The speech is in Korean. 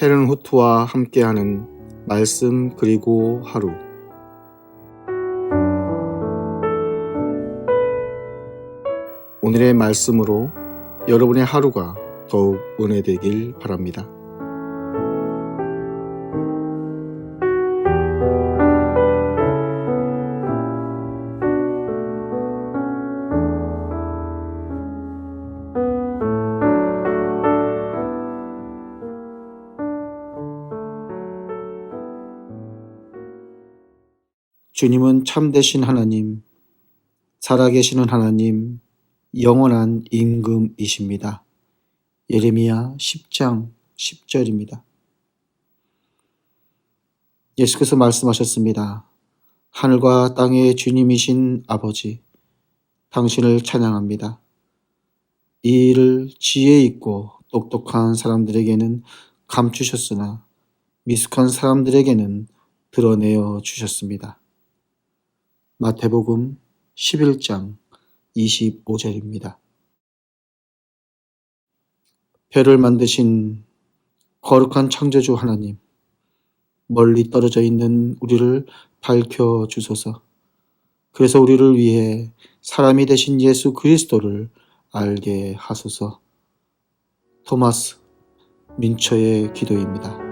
헤른 후트와 함께하는 말씀 그리고 하루 오늘의 말씀으로 여러분의 하루가 더욱 은혜되길 바랍니다. 주님은 참되신 하나님, 살아계시는 하나님, 영원한 임금이십니다. 예레미야 10장 10절입니다. 예수께서 말씀하셨습니다. 하늘과 땅의 주님이신 아버지, 당신을 찬양합니다. 이 일을 지혜 있고 똑똑한 사람들에게는 감추셨으나 미숙한 사람들에게는 드러내어 주셨습니다. 마태복음 11장 25절입니다. 별을 만드신 거룩한 창조주 하나님, 멀리 떨어져 있는 우리를 밝혀 주소서. 그래서 우리를 위해 사람이 되신 예수 그리스도를 알게 하소서. 토마스 민처의 기도입니다.